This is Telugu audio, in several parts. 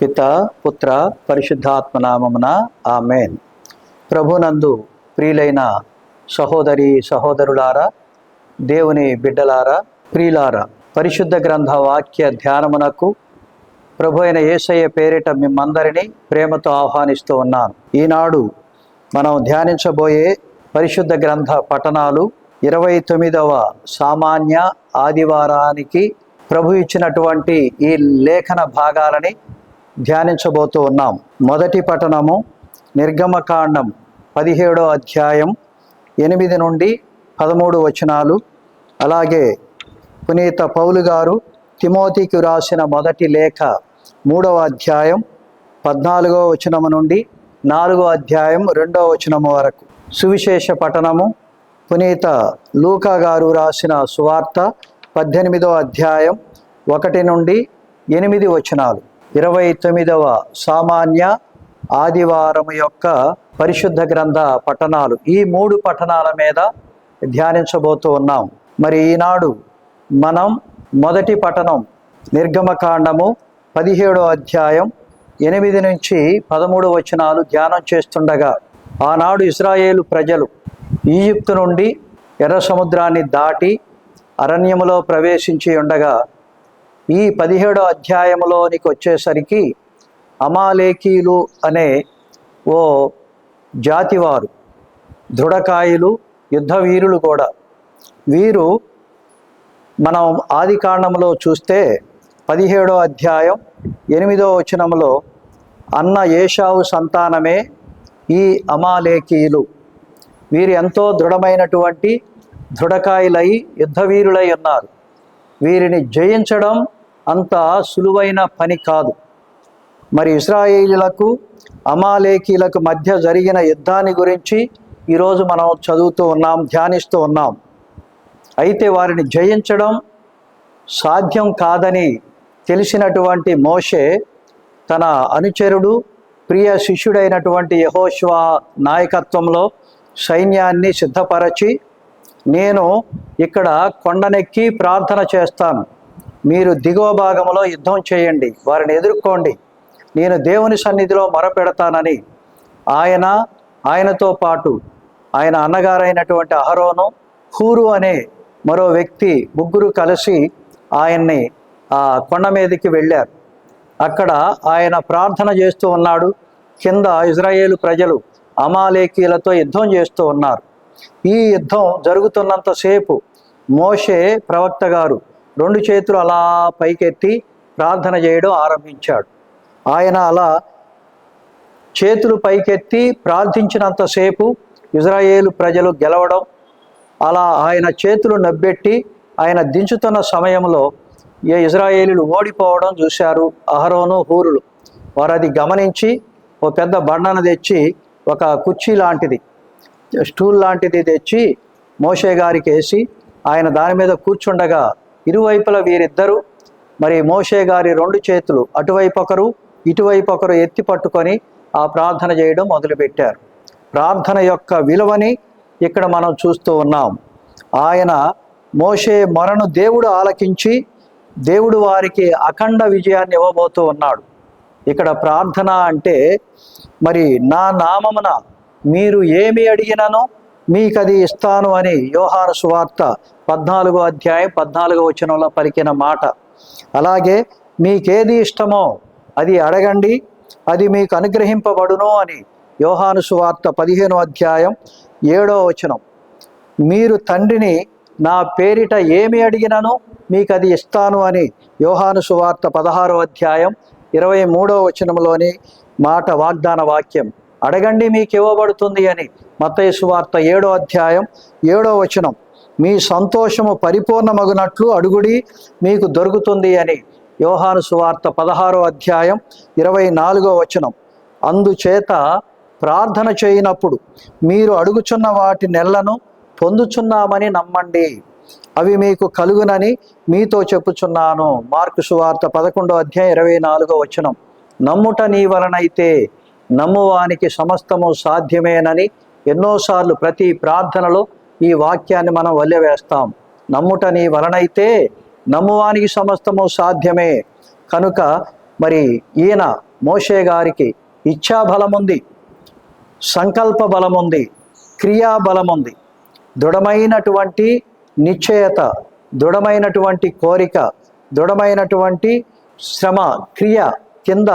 పిత పుత్ర పరిశుద్ధాత్మ నామమున ఆమెన్. ప్రభునందు ప్రియులైన సహోదరి సహోదరులారా దేవుని బిడ్డలారా ప్రియులారా పరిశుద్ధ గ్రంథ వాక్య ధ్యానమునకు ప్రభు అయిన యేసయ్య పేరిట మిమ్మందరినీ ప్రేమతో ఆహ్వానిస్తూ ఉన్నాను. ఈనాడు మనం ధ్యానించబోయే పరిశుద్ధ గ్రంథ పఠనాలు ఇరవై తొమ్మిదవ సామాన్య ఆదివారానికి ప్రభు ఇచ్చినటువంటి ఈ లేఖన భాగాలని ధ్యానించబోతూ ఉన్నాం. మొదటి పఠనము నిర్గమకాండం పదిహేడో అధ్యాయం ఎనిమిది నుండి పదమూడు వచనాలు. అలాగే పునీత పౌలు గారు తిమోతికి రాసిన మొదటి లేఖ మూడవ అధ్యాయం పద్నాలుగో వచనము నుండి నాలుగో అధ్యాయం రెండవ వచనము వరకు. సువిశేష పఠనము పునీత లూకా గారు రాసిన సువార్త పద్దెనిమిదో అధ్యాయం ఒకటి నుండి ఎనిమిది వచనాలు. ఇరవై తొమ్మిదవ సామాన్య ఆదివారం యొక్క పరిశుద్ధ గ్రంథ పఠనాలు. ఈ మూడు పఠనాల మీద ధ్యానించబోతూ ఉన్నాం. మరి ఈనాడు మనం మొదటి పఠనం నిర్గమకాండము పదిహేడో అధ్యాయం ఎనిమిది నుంచి పదమూడు వచనాలు ధ్యానం చేస్తుండగా ఆనాడు ఇస్రాయేలు ప్రజలు ఈజిప్తు నుండి ఎర్ర సముద్రాన్ని దాటి అరణ్యములో ప్రవేశించి ఉండగా ఈ పదిహేడో అధ్యాయంలోనికి వచ్చేసరికి అమాలేకీలు అనే ఓ జాతివారు దృఢకాయులు యుద్ధ వీరులు కూడా. వీరు మనం ఆది కాండంలో చూస్తే పదిహేడో అధ్యాయం ఎనిమిదో వచనంలో అన్న ఏషావు సంతానమే ఈ అమాలేకీయులు. వీరు ఎంతో దృఢమైనటువంటి దృఢకాయులై యుద్ధవీరులై ఉన్నారు. వీరిని జయించడం అంత సులువైన పని కాదు. మరి ఇస్రాయేలీలకు అమాలేకీలకు మధ్య జరిగిన యుద్ధాన్ని గురించి ఈరోజు మనం చదువుతూ ఉన్నాం ధ్యానిస్తూ ఉన్నాం. అయితే వారిని జయించడం సాధ్యం కాదని తెలిసినటువంటి మోషే తన అనుచరుడు ప్రియ శిష్యుడైనటువంటి యహోష్వా నాయకత్వంలో సైన్యాన్ని సిద్ధపరచి నేను ఇక్కడ కొండనెక్కి ప్రార్థన చేస్తాను. మీరు దిగువ భాగంలో యుద్ధం చేయండి వారిని ఎదుర్కోండి. నేను దేవుని సన్నిధిలో మొరపెడతానని ఆయన ఆయనతో పాటు ఆయన అన్నగారైనటువంటి అహరోను హూరు అనే మరో వ్యక్తి ముగ్గురు కలిసి ఆయన్ని ఆ కొండ మీదకి వెళ్ళారు. అక్కడ ఆయన ప్రార్థన చేస్తూ ఉన్నాడు. కింద ఇజ్రాయేలు ప్రజలు అమాలేకీలతో యుద్ధం చేస్తూ ఉన్నారు. ఈ యుద్ధం జరుగుతున్నంతసేపు మోషే ప్రవక్త గారు రెండు చేతులు అలా పైకెత్తి ప్రార్థన చేయడం ఆరంభించాడు. ఆయన అలా చేతులు పైకెత్తి ప్రార్థించినంతసేపు ఇజ్రాయేలు ప్రజలు గెలవడం అలా ఆయన చేతులు నబ్బెట్టి ఆయన దించుతున్న సమయంలో ఏ ఇజ్రాయేలీలు ఓడిపోవడం చూశారు అహరోను హూరులు. వారు అది గమనించి ఓ పెద్ద బండను తెచ్చి ఒక కుర్చీ లాంటిది స్టూల్ లాంటిది తెచ్చి మోషే గారికి వేసి ఆయన దాని మీద కూర్చుండగా ఇరువైపుల వీరిద్దరూ మరి మోషే గారి రెండు చేతులు అటువైపు ఒకరు ఇటువైపు ఒకరు ఎత్తి పట్టుకొని ఆ ప్రార్థన చేయడం మొదలుపెట్టారు. ప్రార్థన యొక్క విలువని ఇక్కడ మనం చూస్తూ ఉన్నాం. ఆయన మోషే మొరను దేవుడు ఆలకించి దేవుడు వారికి అఖండ విజయాన్ని ఇవ్వబోతూ ఉన్నాడు. ఇక్కడ ప్రార్థన అంటే మరి నా నామమున మీరు ఏమి అడిగినను మీకు అది ఇస్తాను అని యోహాను సువార్త పద్నాలుగో అధ్యాయం పద్నాలుగో వచనంలో పలికిన మాట. అలాగే మీకేది ఇష్టమో అది అడగండి అది మీకు అనుగ్రహింపబడును అని యోహాను సువార్త పదిహేనో అధ్యాయం ఏడో వచనం. మీరు తండ్రిని నా పేరిట ఏమి అడిగినను మీకు అది ఇస్తాను అని యోహాను సువార్త పదహారో అధ్యాయం ఇరవై మూడో వచనంలోని మాట వాగ్దాన వాక్యం. అడగండి మీకు ఇవ్వబడుతుంది అని మత్తయి సువార్త ఏడో అధ్యాయం ఏడో వచనం. మీ సంతోషము పరిపూర్ణమగునట్లు అడుగుడి మీకు దొరుకుతుంది అని. యోహాను సువార్త పదహారో అధ్యాయం ఇరవై నాలుగో వచనం. అందుచేత ప్రార్థన చేయనప్పుడు మీరు అడుగుచున్న వాటి నెలను పొందుచున్నామని నమ్మండి. అవి మీకు కలుగునని మీతో చెప్పుచున్నాను. మార్కు సువార్త పదకొండో అధ్యాయం ఇరవై నాలుగో వచనం. నమ్ముట నీ వలనైతే నమ్మువానికి సమస్తము సాధ్యమేనని ఎన్నోసార్లు ప్రతి ప్రార్థనలో ఈ వాక్యాన్ని మనం వల్లెవేస్తాం నమ్ముట నీ వలనైతే నమ్మువానికి సమస్తము సాధ్యమే. కనుక మరి ఈయన మోషే గారికి ఇచ్ఛా బలముంది సంకల్ప బలముంది క్రియాబలముంది. క్రియా బలం ఉంది దృఢమైనటువంటి నిశ్చయత దృఢమైనటువంటి కోరిక దృఢమైనటువంటి శ్రమ క్రియ కింద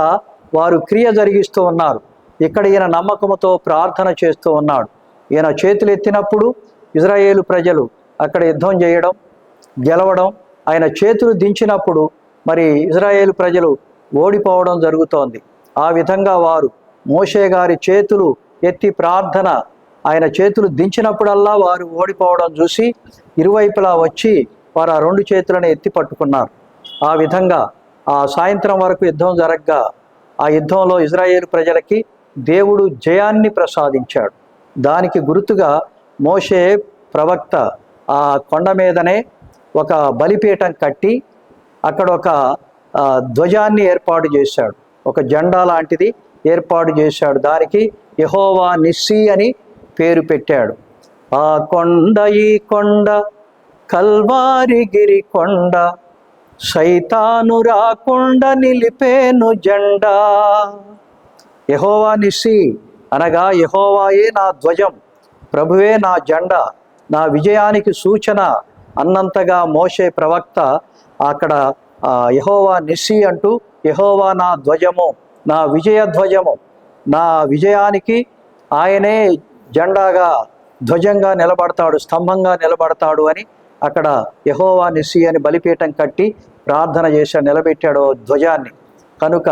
వారు క్రియ జరిగిస్తూ ఉన్నారు. ఇక్కడ ఈయన నమ్మకంతో ప్రార్థన చేస్తూ ఉన్నాడు. ఈయన చేతులు ఎత్తినప్పుడు ఇజ్రాయేలు ప్రజలు అక్కడ యుద్ధం చేయడం గెలవడం ఆయన చేతులు దించినప్పుడు మరి ఇజ్రాయేలు ప్రజలు ఓడిపోవడం జరుగుతోంది. ఆ విధంగా వారు మోషే గారి చేతులు ఎత్తి ప్రార్థన ఆయన చేతులు దించినప్పుడల్లా వారు ఓడిపోవడం చూసి ఇరువైపులా వచ్చి వారు ఆ రెండు చేతులను ఎత్తి పట్టుకున్నారు. ఆ విధంగా ఆ సాయంత్రం వరకు యుద్ధం జరగ్గా ఆ యుద్ధంలో ఇజ్రాయేల్ ప్రజలకి దేవుడు జయాన్ని ప్రసాదించాడు. దానికి గుర్తుగా మోషే ప్రవక్త ఆ కొండ మీదనే ఒక బలిపీఠం కట్టి అక్కడ ఒక ధ్వజాన్ని ఏర్పాటు చేశాడు. ఒక జెండా లాంటిది ఏర్పాటు చేశాడు. దానికి యహోవా నిస్సి అని పేరు పెట్టాడు. ఆ కొండ ఈ కొండ కల్వారిగిరి కొండ సైతాను రాకుండా నిలిపేను జెండా. యహోవా నిస్సి. అనగా యహోవాయే నా ధ్వజం ప్రభువే నా జెండా నా విజయానికి సూచన అన్నంతగా మోసే ప్రవక్త అక్కడ యహోవా నిస్సి అంటూ యహోవా నా ధ్వజము నా విజయ ధ్వజము నా విజయానికి ఆయనే జెండాగా ధ్వజంగా నిలబడతాడు స్తంభంగా నిలబడతాడు అని అక్కడ యహోవా నిస్సి అని బలిపీఠం కట్టి ప్రార్థన చేశాడు నిలబెట్టాడు ధ్వజాన్ని. కనుక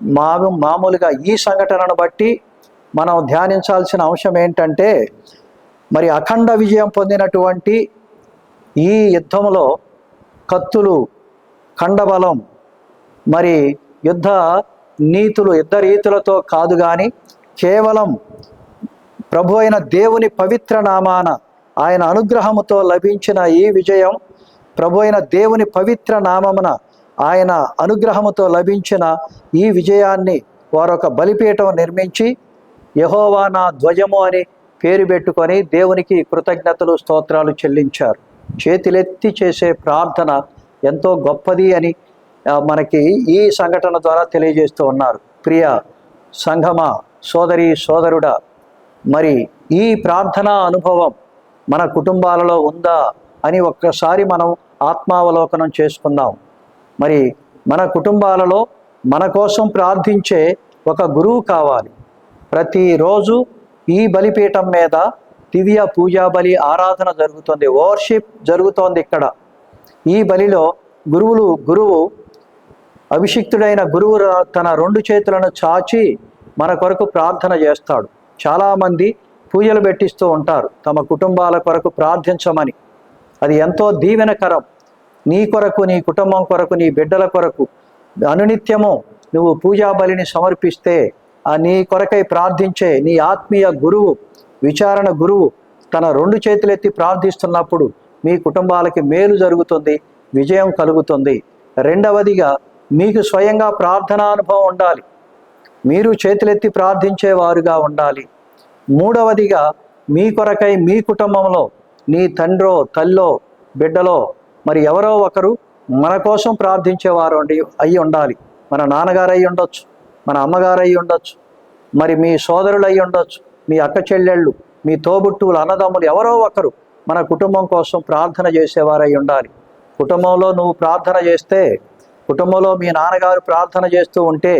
మా మామూలుగా ఈ సంఘటనను బట్టి మనం ధ్యానించాల్సిన అంశం ఏంటంటే మరి అఖండ విజయం పొందినటువంటి ఈ యుద్ధంలో కత్తులు ఖండబలం మరి యుద్ధ నీతులు యుద్ధ రీతులతో కాదు కానీ కేవలం ప్రభు అయిన దేవుని పవిత్ర నామాన ఆయన అనుగ్రహముతో లభించిన ఈ విజయం ప్రభు అయిన దేవుని పవిత్ర నామమున ఆయన అనుగ్రహముతో లభించిన ఈ విజయాన్ని వారొక బలిపీఠం నిర్మించి యహోవా నా ధ్వజము అని పేరు పెట్టుకొని దేవునికి కృతజ్ఞతలు స్తోత్రాలు చెల్లించారు. చేతులెత్తి చేసే ప్రార్థన ఎంతో గొప్పది అని మనకి ఈ సంఘటన ద్వారా తెలియజేస్తూ ఉన్నారు. ప్రియ సంఘమా సోదరి సోదరుడా మరి ఈ ప్రార్థనా అనుభవం మన కుటుంబాలలో ఉందా అని ఒక్కసారి మనం ఆత్మావలోకనం చేసుకుందాం. మరి మన కుటుంబాలలో మన కోసం ప్రార్థించే ఒక గురువు కావాలి. ప్రతిరోజు ఈ బలిపీఠం మీద దివ్య పూజా బలి ఆరాధన జరుగుతుంది ఓవర్షిప్ జరుగుతోంది ఇక్కడ. ఈ బలిలో గురువులు గురువు అభిషిక్తుడైన గురువు తన రెండు చేతులను చాచి మన కొరకు ప్రార్థన చేస్తాడు. చాలామంది పూజలు పెట్టిస్తూ ఉంటారు తమ కుటుంబాల కొరకు ప్రార్థించమని. అది ఎంతో దీవెనకరం. నీ కొరకు నీ కుటుంబం కొరకు నీ బిడ్డల కొరకు అనునిత్యము నువ్వు పూజా బలిని సమర్పిస్తే ఆ నీ కొరకై ప్రార్థించే నీ ఆత్మీయ గురువు విచారణ గురువు తన రెండు చేతులెత్తి ప్రార్థిస్తున్నప్పుడు మీ కుటుంబాలకి మేలు జరుగుతుంది విజయం కలుగుతుంది. రెండవదిగా మీకు స్వయంగా ప్రార్థనా అనుభవం ఉండాలి. మీరు చేతులెత్తి ప్రార్థించేవారుగా ఉండాలి. మూడవదిగా మీ కొరకై మీ కుటుంబంలో నీ తండ్రో తల్లో బిడ్డలో మరి ఎవరో ఒకరు మన కోసం ప్రార్థించేవారు అయి ఉండాలి. మన నాన్నగారు అయి ఉండొచ్చు మన అమ్మగారు అయి ఉండొచ్చు మరి మీ సోదరులు అయి ఉండొచ్చు మీ అక్క చెల్లెళ్ళు మీ తోబుట్టువులు అన్నదమ్ములు ఎవరో ఒకరు మన కుటుంబం కోసం ప్రార్థన చేసేవారై ఉండాలి. కుటుంబంలో నువ్వు ప్రార్థన చేస్తే కుటుంబంలో మీ నాన్నగారు ప్రార్థన చేస్తూ ఉంటే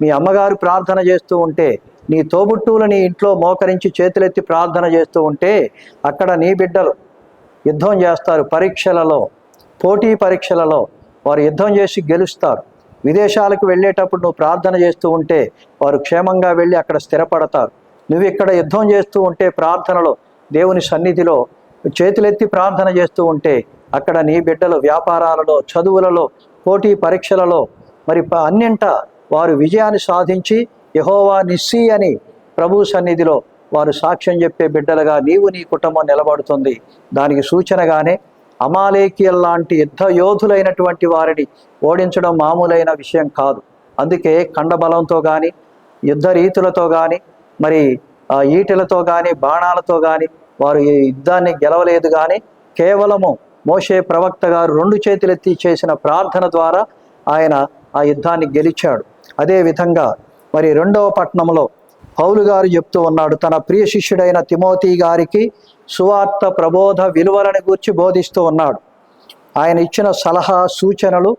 మీ అమ్మగారు ప్రార్థన చేస్తూ ఉంటే నీ తోబుట్టువులు నీ ఇంట్లో మోకరించి చేతులెత్తి ప్రార్థన చేస్తూ ఉంటే అక్కడ నీ బిడ్డలు యుద్ధం చేస్తారు పరీక్షలలో. పోటీ పరీక్షలలో వారు యుద్ధం చేసి గెలుస్తారు. విదేశాలకు వెళ్ళేటప్పుడు నువ్వు ప్రార్థన చేస్తూ ఉంటే వారు క్షేమంగా వెళ్ళి అక్కడ స్థిరపడతారు. నువ్వు ఇక్కడ యుద్ధం చేస్తూ ఉంటే ప్రార్థనలో దేవుని సన్నిధిలో చేతులెత్తి ప్రార్థన చేస్తూ ఉంటే అక్కడ నీ బిడ్డలు వ్యాపారాలలో చదువులలో పోటీ పరీక్షలలో మరి అన్నింట వారు విజయాన్ని సాధించి యహోవా నిస్సి అని ప్రభు సన్నిధిలో వారు సాక్ష్యం చెప్పే బిడ్డలుగా నీవు నీ కుటుంబం నిలబడుతుంది. దానికి సూచనగానే అమాలేకియల్ లాంటి యుద్ధ యోధులైనటువంటి వారిని ఓడించడం మామూలైన విషయం కాదు. అందుకే కండబలంతో కానీ యుద్ధ రీతులతో కానీ మరి ఈటెలతో కానీ బాణాలతో కానీ వారు ఈ యుద్ధాన్ని గెలవలేదు కానీ కేవలము మోషే ప్రవక్త గారు రెండు చేతులెత్తి చేసిన ప్రార్థన ద్వారా ఆయన ఆ యుద్ధాన్ని గెలిచాడు. అదేవిధంగా మరి రెండవ పట్టణంలో పౌలు గారు చెప్తూ ఉన్నాడు తన ప్రియ శిష్యుడైన తిమోతి గారికి సువార్త ప్రబోధ విలువలను గూర్చి బోధిస్తూ ఉన్నాడు. ఆయన ఇచ్చిన సలహా సూచనలు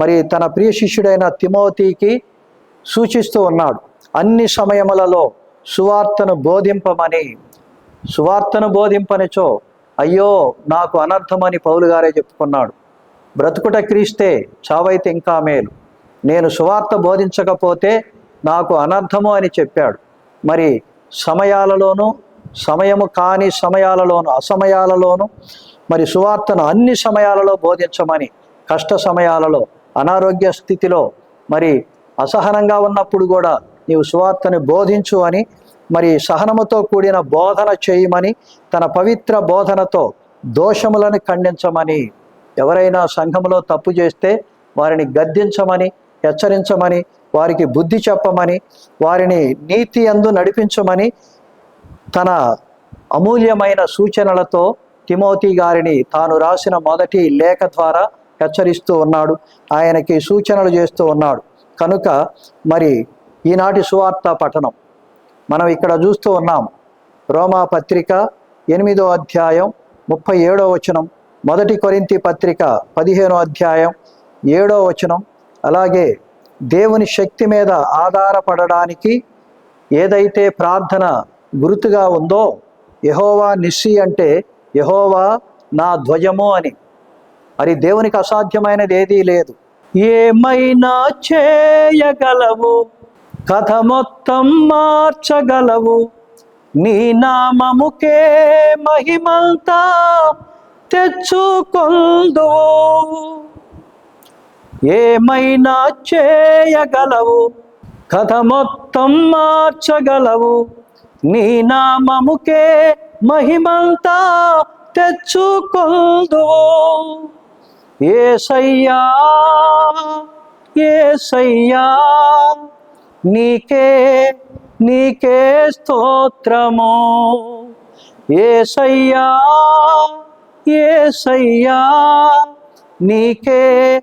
మరి తన ప్రియ శిష్యుడైన తిమోతికి సూచిస్తూ ఉన్నాడు. అన్ని సమయములలో సువార్తను బోధింపమని సువార్తను బోధింపనిచో అయ్యో నాకు అనర్థమని పౌలు గారే చెప్పుకున్నాడు. బ్రతుకుట క్రీస్తే చావైతే ఇంకా మేలు. నేను సువార్త బోధించకపోతే నాకు అనర్థము అని చెప్పాడు. మరి సమయాలలోనూ సమయము కాని సమయాలలోను అసమయాలలోను మరి సువార్తను అన్ని సమయాలలో బోధించమని కష్ట సమయాలలో అనారోగ్య స్థితిలో మరి అసహనంగా ఉన్నప్పుడు కూడా నీవు సువార్తని బోధించు అని మరి సహనముతో కూడిన బోధన చేయమని తన పవిత్ర బోధనతో దోషములను ఖండించమని ఎవరైనా సంఘములో తప్పు చేస్తే వారిని గద్దించమని హెచ్చరించమని వారికి బుద్ధి చెప్పమని వారిని నీతి అందు నడిపించమని తన అమూల్యమైన సూచనలతో తిమోతి గారిని తాను రాసిన మొదటి లేఖ ద్వారా హెచ్చరిస్తూ ఉన్నాడు. ఆయనకి సూచనలు చేస్తూ ఉన్నాడు. కనుక మరి ఈనాటి సువార్త పఠనం మనం ఇక్కడ చూస్తూ ఉన్నాం. రోమా పత్రిక ఎనిమిదో అధ్యాయం ముప్పై ఏడో వచనం మొదటి కొరింతి పత్రిక పదిహేనో అధ్యాయం ఏడో వచనం అలాగే దేవుని శక్తి మీద ఆధారపడడానికి ఏదైతే ప్రార్థన గుర్తుగా ఉందో యహోవా నిస్సి అంటే యహోవా నా ధ్వజము అని. మరి దేవునికి అసాధ్యమైనది ఏదీ లేదు. ఏమైనా చేయగలవు? కథ మొత్తం మార్చగలవు? నీ నామముకే మహిమంతా తెచ్చుకొందువు? ఏమైనా చేయగలవు? కథ మొత్తం మార్చగలవు. నీ నామముకే మహిమంతా తెచ్చుకొందువు. ఏసయ్యా ఏసయ్యా నీకే నీకే స్తోత్రము. ఏసయ్యా ఏసయ్యా నీకే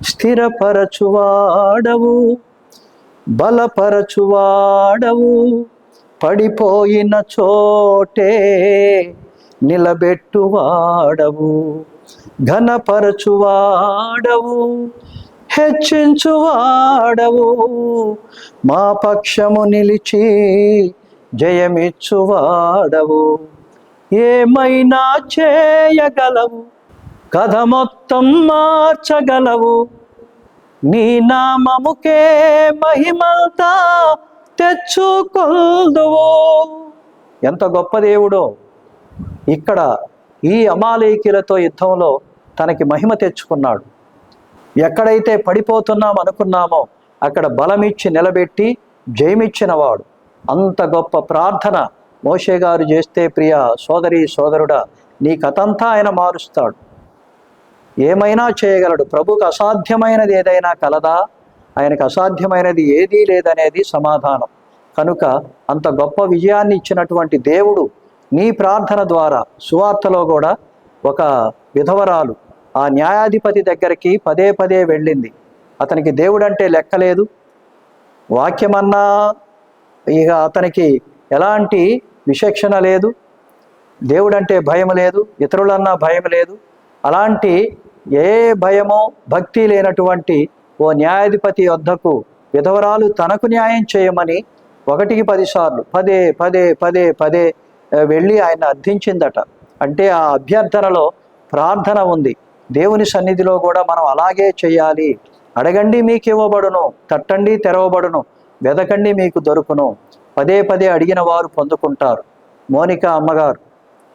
స్థిరపరచువాడవు బలపరచువాడవు పడిపోయిన చోటే నిలబెట్టువాడవు ఘనపరచువాడవు హెచ్చించువాడవు మా పక్షము నిలిచి జయమిచ్చువాడవు. ఏమైనా చేయగలవు? కథ మొత్తం మార్చగలవు. నీ నామముకే మహిమంతా తెచ్చుకొందువు. ఎంత గొప్ప దేవుడో. ఇక్కడ ఈ అమాలేకీలతో యుద్ధంలో తనకి మహిమ తెచ్చుకున్నాడు. ఎక్కడైతే పడిపోతున్నాం అనుకున్నామో అక్కడ బలమిచ్చి నిలబెట్టి జయమిచ్చినవాడు అంత గొప్ప ప్రార్థన మోషే గారు చేస్తే ప్రియ సోదరి సోదరుడా నీ కథంతా ఆయన మారుస్తాడు. ఏమైనా చేయగలడు. ప్రభుకు అసాధ్యమైనది ఏదైనా కలదా? ఆయనకు అసాధ్యమైనది ఏదీ లేదనేది సమాధానం. కనుక అంత గొప్ప విజయాన్ని ఇచ్చినటువంటి దేవుడు నీ ప్రార్థన ద్వారా సువార్తలో కూడా ఒక విధవరాలు ఆ న్యాయాధిపతి దగ్గరికి పదే పదే వెళ్ళింది. అతనికి దేవుడంటే లెక్కలేదు వాక్యమన్నా ఇక అతనికి ఎలాంటి విచక్షణ లేదు. దేవుడంటే భయం లేదు. ఇతరులన్నా భయం లేదు. అలాంటి ఏ భయమో భక్తి లేనటువంటి ఓ న్యాయాధిపతి వద్దకు విధవరాలు తనకు న్యాయం చేయమని ఒకటికి పదిసార్లు పదే పదే పదే పదే వెళ్ళి ఆయన అర్థించిందట. అంటే ఆ అభ్యర్థనలో ప్రార్థన ఉంది. దేవుని సన్నిధిలో కూడా మనం అలాగే చేయాలి. అడగండి మీకు ఇవ్వబడును తట్టండి తెరవబడును వెదకండి మీకు దొరుకును. పదే పదే అడిగిన వారు పొందుకుంటారు. మోనిక అమ్మగారు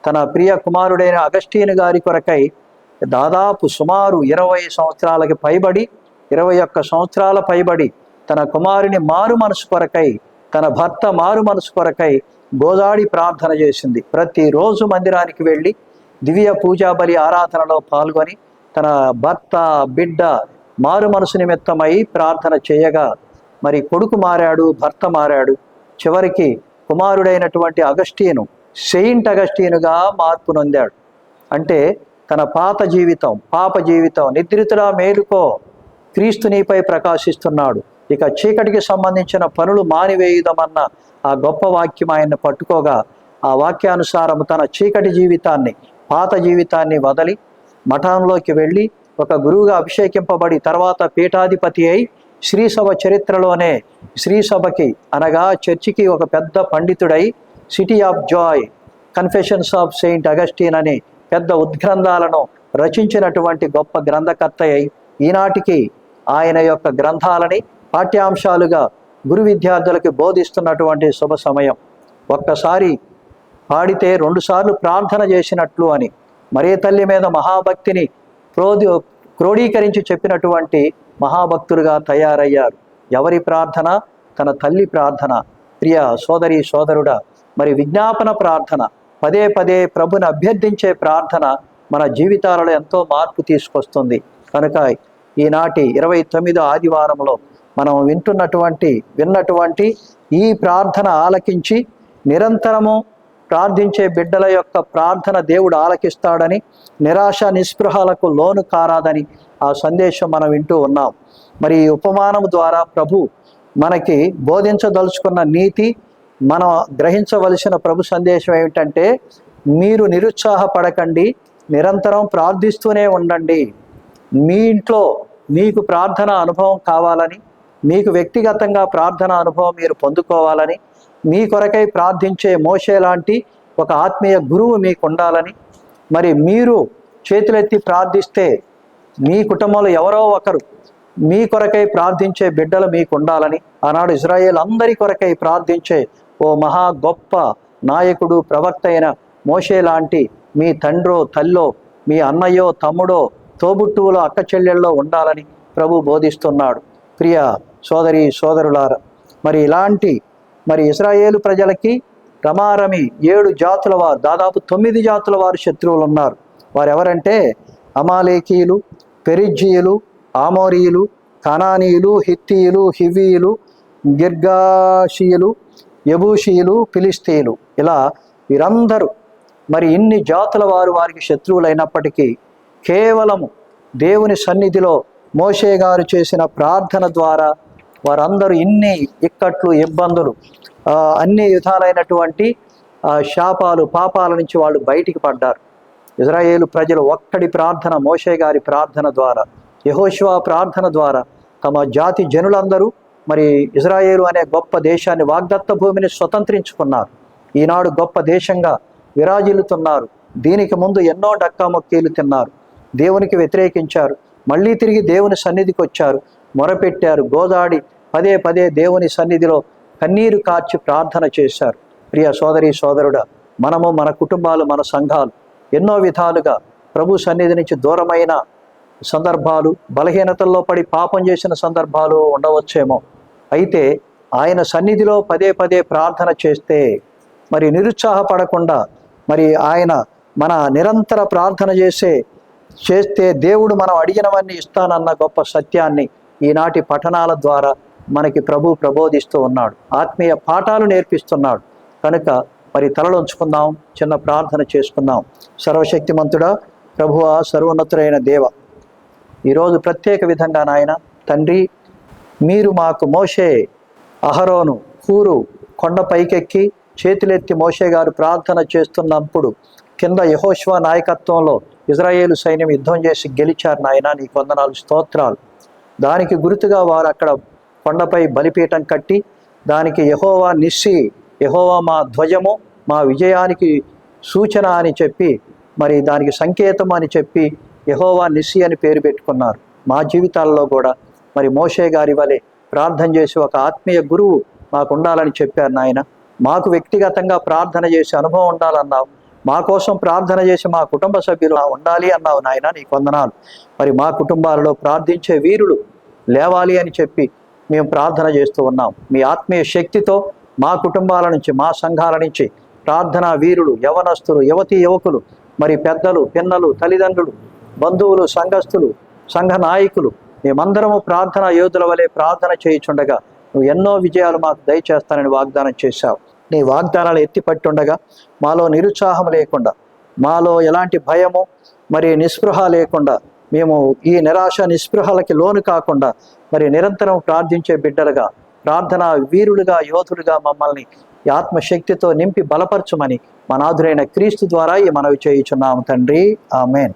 తన ప్రియ కుమారుడైన అగస్టీన్ గారి కొరకై దాదాపు సుమారు ఇరవై సంవత్సరాలకి పైబడి ఇరవై ఒక్క సంవత్సరాల పైబడి తన కుమారుని మారు మనసు కొరకై తన భర్త మారు మనసు కొరకై గోదాడి ప్రార్థన చేసింది. ప్రతిరోజు మందిరానికి వెళ్ళి దివ్య పూజా బలి ఆరాధనలో పాల్గొని తన భర్త బిడ్డ మారు మనసు నిమిత్తమై ప్రార్థన చేయగా మరి కొడుకు మారాడు భర్త మారాడు. చివరికి కుమారుడైనటువంటి అగస్టీను సెయింట్ అగస్టీనుగా మార్పు నొందాడు. అంటే తన పాత జీవితం పాప జీవితం నిద్రితులా మేలుకో క్రీస్తు నీపై ప్రకాశిస్తున్నాడు. ఇక చీకటికి సంబంధించిన పనులు మానివేయుదమన్న ఆ గొప్ప వాక్యం ఆయన్ని పట్టుకోగా ఆ వాక్యానుసారం తన చీకటి జీవితాన్ని పాత జీవితాన్ని వదలి మఠంలోకి వెళ్ళి ఒక గురువుగా అభిషేకింపబడి తర్వాత పీఠాధిపతి అయి శ్రీసభ చరిత్రలోనే శ్రీసభకి అనగా చర్చికి ఒక పెద్ద పండితుడై City of Joy Confessions of Saint Augustine అనే పెద్ద ఉద్గ్రంథాలను రచించినటువంటి గొప్ప గ్రంథకర్త అయి ఈనాటికి ఆయన యొక్క గ్రంథాలని పాఠ్యాంశాలుగా గురు విద్యార్థులకి బోధిస్తున్నటువంటి శుభ సమయం. ఒక్కసారి పాడితే రెండుసార్లు ప్రార్థన చేసినట్లు అని మరే తల్లి మీద మహాభక్తిని క్రోధి క్రోడీకరించి చెప్పినటువంటి మహాభక్తులుగా తయారయ్యారు. ఎవరి ప్రార్థన? తన తల్లి ప్రార్థన. ప్రియ సోదరి సోదరుడా మరి విజ్ఞాపన ప్రార్థన. పదే పదే ప్రభుని అభ్యర్థించే ప్రార్థన మన జీవితాలలో ఎంతో మార్పు తీసుకొస్తుంది. కనుక ఈనాటి ఇరవై తొమ్మిదో ఆదివారంలో మనం వింటున్నటువంటి విన్నటువంటి ఈ ప్రార్థన ఆలకించి నిరంతరము ప్రార్థించే బిడ్డల యొక్క ప్రార్థన దేవుడు ఆలకిస్తాడని నిరాశ నిస్పృహాలకు లోను కారాదని ఆ సందేశం మనం వింటూ ఉన్నాం. మరి ఈ ఉపమానం ద్వారా ప్రభు మనకి బోధించదలుచుకున్న నీతి మనం గ్రహించవలసిన ప్రభు సందేశం ఏమిటంటే మీరు నిరుత్సాహపడకండి నిరంతరం ప్రార్థిస్తూనే ఉండండి. మీ ఇంట్లో మీకు ప్రార్థన అనుభవం కావాలని మీకు వ్యక్తిగతంగా ప్రార్థన అనుభవం మీరు పొందుకోవాలని మీ కొరకై ప్రార్థించే మోషే లాంటి ఒక ఆత్మీయ గురువు మీకు ఉండాలని మరి మీరు చేతులెత్తి ప్రార్థిస్తే మీ కుటుంబంలో ఎవరో ఒకరు మీ కొరకై ప్రార్థించే బిడ్డలు మీకు ఉండాలని ఆనాడు ఇజ్రాయేల్ అందరి కొరకై ప్రార్థించే ఓ మహా గొప్ప నాయకుడు ప్రవక్త అయిన మోషే లాంటి మీ తండ్రో తల్లో మీ అన్నయ్యో తమ్ముడో తోబుట్టువులో అక్క చెల్లెల్లో ఉండాలని ప్రభు బోధిస్తున్నాడు. ప్రియ సోదరి సోదరులార మరి ఇలాంటి మరి ఇస్రాయేలు ప్రజలకి రమారమి ఏడు జాతుల వారు దాదాపు తొమ్మిది జాతుల వారు శత్రువులు ఉన్నారు. వారెవరంటే అమాలేకీయులు పెరిజ్జీయులు ఆమోరీయులు కనానీయులు హిత్తీయులు హివీయులు గిర్గాషీయులు యబూషీయులు ఫిలిస్తీయులు ఇలా వీరందరూ మరి ఇన్ని జాతుల వారు వారికి శత్రువులైనప్పటికీ కేవలము దేవుని సన్నిధిలో మోషే గారు చేసిన ప్రార్థన ద్వారా వారందరూ ఇన్ని ఇక్కట్లు ఇబ్బందులు అన్ని విధాలైనటువంటి శాపాలు పాపాల నుంచి వాళ్ళు బయటికి పడ్డారు. ఇజ్రాయేలు ప్రజలు ఒక్కడి ప్రార్థన మోషే గారి ప్రార్థన ద్వారా యహోశివా ప్రార్థన ద్వారా తమ జాతి జనులందరూ మరి ఇజ్రాయేలు అనే గొప్ప దేశాన్ని వాగ్దత్త భూమిని స్వతంత్రించుకున్నారు. ఈనాడు గొప్ప దేశంగా విరాజిల్లుతున్నారు. దీనికి ముందు ఎన్నో డక్కామొక్కీలు తిన్నారు. దేవునికి వ్యతిరేకించారు. మళ్ళీ తిరిగి దేవుని సన్నిధికి వచ్చారు. మొరపెట్టారు. గోదాడి పదే పదే దేవుని సన్నిధిలో కన్నీరు కార్చి ప్రార్థన చేశారు. ప్రియ సోదరి సోదరుడా మనము మన కుటుంబాలు మన సంఘాలు ఎన్నో విధాలుగా ప్రభు సన్నిధి నుంచి దూరమైన సందర్భాలు బలహీనతల్లో పడి పాపం చేసిన సందర్భాలు ఉండవచ్చేమో. అయితే ఆయన సన్నిధిలో పదే పదే ప్రార్థన చేస్తే మరి నిరుత్సాహపడకుండా మరి ఆయన మన నిరంతర ప్రార్థన చేసే చేస్తే దేవుడు మనం అడిగినవన్నీ ఇస్తానన్న గొప్ప సత్యాన్ని ఈనాటి పఠనాల ద్వారా మనకి ప్రభు ప్రబోధిస్తూ ఉన్నాడు. ఆత్మీయ పాఠాలు నేర్పిస్తున్నాడు. కనుక మరి తలలుంచుకుందాం చిన్న ప్రార్థన చేసుకుందాం. సర్వశక్తిమంతుడా ప్రభువ సర్వోన్నతుడైన దేవ ఈరోజు ప్రత్యేక విధంగా నాయన తండ్రి మీరు మాకు మోషే అహరోను కూరు కొండ పైకెక్కి చేతులెత్తి మోషే గారు ప్రార్థన చేస్తున్నప్పుడు కింద యహోష్వా నాయకత్వంలో ఇజ్రాయేలు సైన్యం యుద్ధం చేసి గెలిచారు నాయన. నీకు వందనాలు స్తోత్రాలు. దానికి గుర్తుగా వారు అక్కడ కొండపై బలిపీఠం కట్టి దానికి యహోవా నిస్సి యహోవా మా ధ్వజము మా విజయానికి సూచన అని చెప్పి మరి దానికి సంకేతం అని చెప్పి యహోవా నిస్సి అని పేరు పెట్టుకున్నారు. మా జీవితాల్లో కూడా మరి మోషే గారి వలె ప్రార్థన చేసి ఒక ఆత్మీయ గురువు మాకు ఉండాలని చెప్పారు నాయన. మాకు వ్యక్తిగతంగా ప్రార్థన చేసే అనుభవం ఉండాలన్నావు. మా కోసం ప్రార్థన చేసి మా కుటుంబ సభ్యులు ఉండాలి అన్నావు నాయన నీ వందనాలు. మరి మా కుటుంబాలలో ప్రార్థించే వీరులు లేవాలి అని చెప్పి మేము ప్రార్థన చేస్తూ ఉన్నాం. మీ ఆత్మీయ శక్తితో మా కుటుంబాల నుంచి మా సంఘాల నుంచి ప్రార్థనా వీరులు యవనస్తులు యువతి యువకులు మరి పెద్దలు పిన్నలు తల్లిదండ్రులు బంధువులు సంఘస్థులు సంఘ నాయకులు మేమందరము ప్రార్థన యోధుల వలె ప్రార్థన చేయుచుండగా నువ్వు ఎన్నో విజయాలు మాకు దయచేస్తానని వాగ్దానం చేశావు. నీ వాగ్దానాలు ఎత్తిపట్టుండగా మాలో నిరుత్సాహం లేకుండా మాలో ఎలాంటి భయము మరి నిస్పృహ లేకుండా మేము ఈ నిరాశ నిస్పృహలకి లోను కాకుండా మరి నిరంతరం ప్రార్థించే బిడ్డలుగా ప్రార్థన వీరులుగా యోధులుగా మమ్మల్ని ఆత్మశక్తితో నింపి బలపరచమని మనాధురైన క్రీస్తు ద్వారా ఈ మనవి చేయుచున్నాము తండ్రి. ఆమెన్.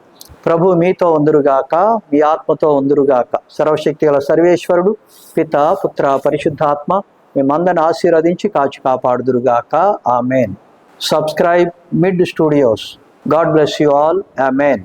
ప్రభు మీతో ఉందురుగాక మీ ఆత్మతో ఉందురుగాక. సర్వశక్తి గల సర్వేశ్వరుడు పిత పుత్ర పరిశుద్ధాత్మ మేమందరిని ఆశీర్వదించి కాచి కాపాడుదురుగాక. Amen. Subscribe mid studios God bless you all amen